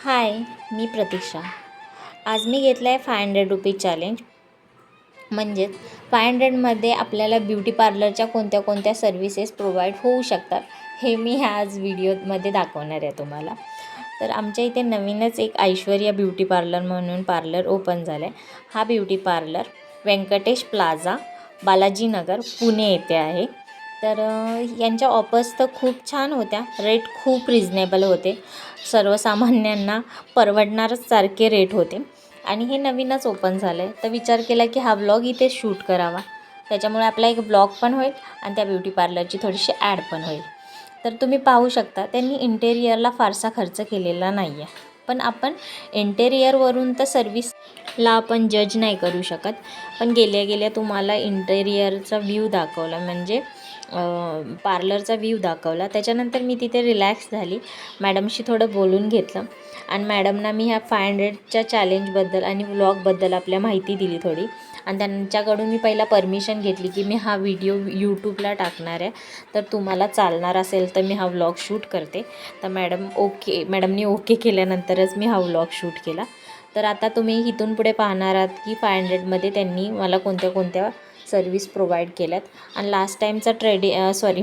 हाय मी प्रतीक्षा. आज मी घेतलं आहे फाय हंड्रेड रुपीज चॅलेंज म्हणजेच फाय हंड्रेडमध्ये आपल्याला ब्युटी पार्लरच्या कोणत्या कोणत्या सर्व्हिसेस प्रोव्हाइड होऊ शकतात हे मी ह्या आज व्हिडिओमध्ये दाखवणार आहे तुम्हाला. तर आमच्या इथे नवीनच एक ऐश्वर्या ब्युटी पार्लर म्हणून पार्लर ओपन झालं आहे हा beauty parlour Venkatesh plaza Balajinagar Pune येथे आहे. तर यांच्या ऑफर्स तर खूप छान होत्या. रेट खूप रिजनेबल होते. सर्वसामान्यांना परवडणारच सारखे रेट होते. आणि हे नवीनच ओपन झालं आहे तर विचार केला की हा ब्लॉग इथे शूट करावा. त्याच्यामुळे आपला एक ब्लॉग पण होईल आणि त्या ब्युटी पार्लरची थोडीशी ॲड पण होईल. तर तुम्ही पाहू शकता त्यांनी इंटेरियरला फारसा खर्च केलेला नाही आहे पण आपण इंटेरियरवरून तर सर्विसला आपण जज नाही करू शकत. पण गेल्या गेल्या तुम्हाला इंटेरियरचा व्ह्यू दाखवला. म्हणजे पार्लरचा व्ह्यू दाखवला. त्याच्यानंतर मी तिथे रिलॅक्स झाली. मॅडमशी थोडं बोलून घेतलं. आणि मॅडमना मी ह्या फाय हंड्रेडच्या चॅलेंजबद्दल आणि व्लॉगबद्दल आपल्या माहिती दिली थोडी. आणि त्यांच्याकडून मी पहिला परमिशन घेतली की मी हा व्हिडिओ यूट्यूबला टाकणार आहे. तर तुम्हाला चालणार असेल तर मी हा व्लॉग शूट करते. तर मॅडम ओके मॅडमनी ओके केल्यानंतरच मी हा व्लॉग शूट केला. तर आता तुम्ही इथून पुढे पाहणार आहात की फाय हंड्रेडमध्ये त्यांनी मला कोणत्या कोणत्या सर्विस प्रोव्हाइड केल्यात. आणि लास्ट टाईमचा ट्रेडि सॉरी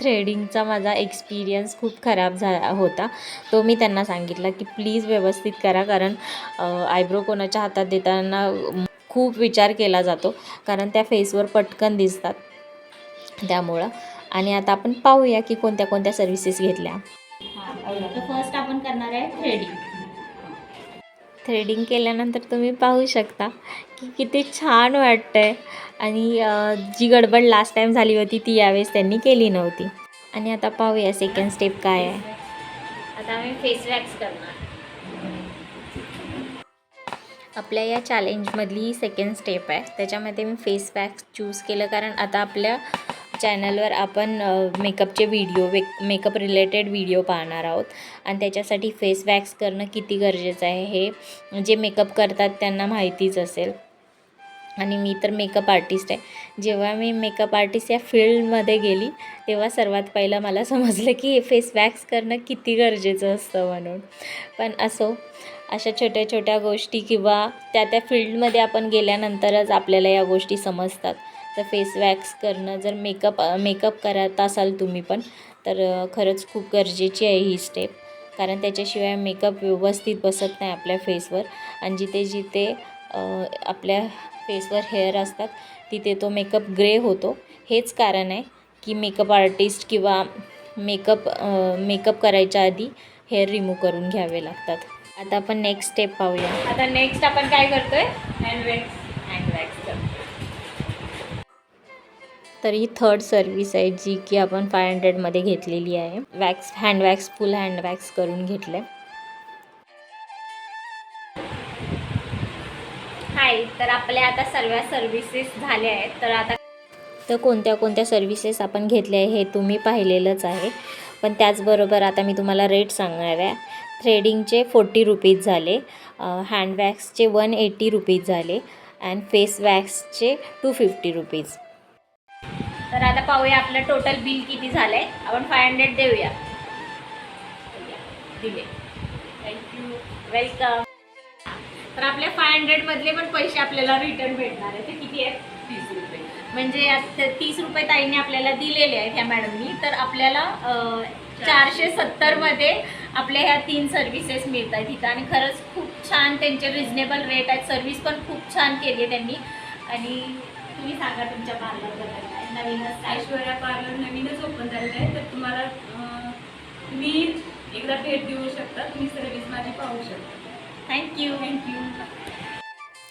थ्रेडिंगचा माझा एक्सपिरियन्स खूप खराब झा होता. तो मी त्यांना सांगितला की प्लीज व्यवस्थित करा कारण आयब्रो कोणाच्या हातात देताना खूप विचार केला जातो कारण त्या फेसवर पटकन दिसतात. त्यामुळं. आणि आता आपण पाहूया की कोणत्या कोणत्या सर्व्हिसेस घेतल्या फर्स्ट आपण करणार आहे थ्रेडिंग थ्रेडिंग केल्यानंतर तुम्ही पाहू शकता की किती छान वाटतं आहे आणि जी गडबड लास्ट टाईम झाली होती ती यावेळेस त्यांनी केली नव्हती. आणि आता पाहूया सेकंड स्टेप काय आहे. आता आम्ही फेस वॅक्स करणार. आपल्या या चॅलेंजमधली सेकंड स्टेप आहे. त्याच्यामध्ये मी फेस वॅक्स चूज केलं कारण आता आपल्या चॅनलवर आपण मेकअपचे व्हिडिओ वे मेकअप रिलेटेड व्हिडिओ पाहणार आहोत. आणि त्याच्यासाठी फेस वॅक्स करणं किती गरजेचं आहे हे जे मेकअप करतात त्यांना माहितीच असेल. आणि मी तर मेकअप आर्टिस्ट आहे. जेव्हा मी मेकअप आर्टिस्ट या फील्डमध्ये गेली तेव्हा सर्वात पहिलं मला समजलं की हे फेस वॅक्स करणं किती गरजेचं असतं म्हणून. पण असो अशा छोट्या छोट्या गोष्टी किंवा त्या त्या फील्डमध्ये आपण गेल्यानंतरच आपल्याला या गोष्टी समजतात. तर फेस वॅक्स करणं जर मेकअप मेकअप करत असाल तुम्ही पण तर खरंच खूप गरजेची आहे ही स्टेप कारण त्याच्याशिवाय मेकअप व्यवस्थित बसत नाही आपल्या फेसवर आणि जिथे जिथे आपल्या फेसवर हेअर असतात तिथे तो मेकअप ग्रे होतो. हेच कारण आहे की मेकअप आर्टिस्ट किंवा मेकअप मेकअप करायच्या आधी हेअर रिमूव्ह करून घ्यावे लागतात. आता आपण नेक्स्ट स्टेप पाहूया. आता नेक्स्ट आपण काय करतोय? हँड वॅक्स हँड वॅक्स तर ही थर्ड सर्विस आहे जी की आपण फाय हंड्रेडमध्ये घेतलेली आहे. Wax hand wax full hand wax करून घेतलं हाय तर आपल्या आता सर्व सर्विसेस झाल्या आहेत. तर आता तर कोणत्या कोणत्या सर्विसेस आपण घेतल्या आहे हे तुम्ही पाहिलेलंच आहे. पण त्याचबरोबर आता मी तुम्हाला रेट सांगणार आहे. थ्रेडिंगचे फोर्टी रुपीज झाले हँड वॅक्सचे वन एटी रुपीज झाले अँड फेस वॅक्सचे टू फिफ्टी रुपीज तर आता पाहूया आपलं टोटल बिल किती झालं आहे आपण फाय हंड्रेड देऊया. दिले. थँक्यू वेलकम तर आपल्या फाय हंड्रेडमधले पण पैसे आपल्याला रिटर्न भेटणार आहे. ते किती आहेत? तीस रुपये. म्हणजे आता तीस रुपये ताईने आपल्याला दिलेले आहेत ह्या मॅडमनी. तर आपल्याला चारशे सत्तरमध्ये आपल्या ह्या तीन सर्व्हिसेस मिळत आहेत इथं. आणि खरंच खूप छान त्यांचे रिजनेबल रेट आहेत. सर्व्हिस पण खूप छान केली आहे त्यांनी. आणि तुम्ही सांगा तुमच्या पार्लरबद्दल काय? नवीनच ऐश्वर्या पार्लर नवीनच ओपन झालेलं आहे. तर तुम्हाला तुम्ही एकदा भेट देऊ शकता. तुम्ही सर्व्हिस माझी पाहू शकता. थँक्यू थँक्यू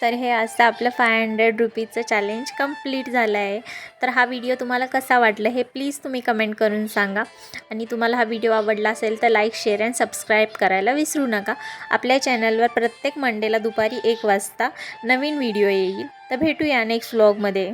तर हे असं आपलं फाय हंड्रेड रुपीजचं चॅलेंज कंप्लीट झालं आहे तर हा व्हिडिओ तुम्हाला कसा वाटला हे प्लीज तुम्ही कमेंट करून सांगा. आणि तुम्हाला हा व्हिडिओ आवडला असेल तर लाईक शेअर अँड सबस्क्राईब करायला विसरू नका. आपल्या चॅनलवर प्रत्येक मंडेला दुपारी एक वाजता नवीन व्हिडिओ येईल. तर भेटूया नेक्स्ट व्लॉगमध्ये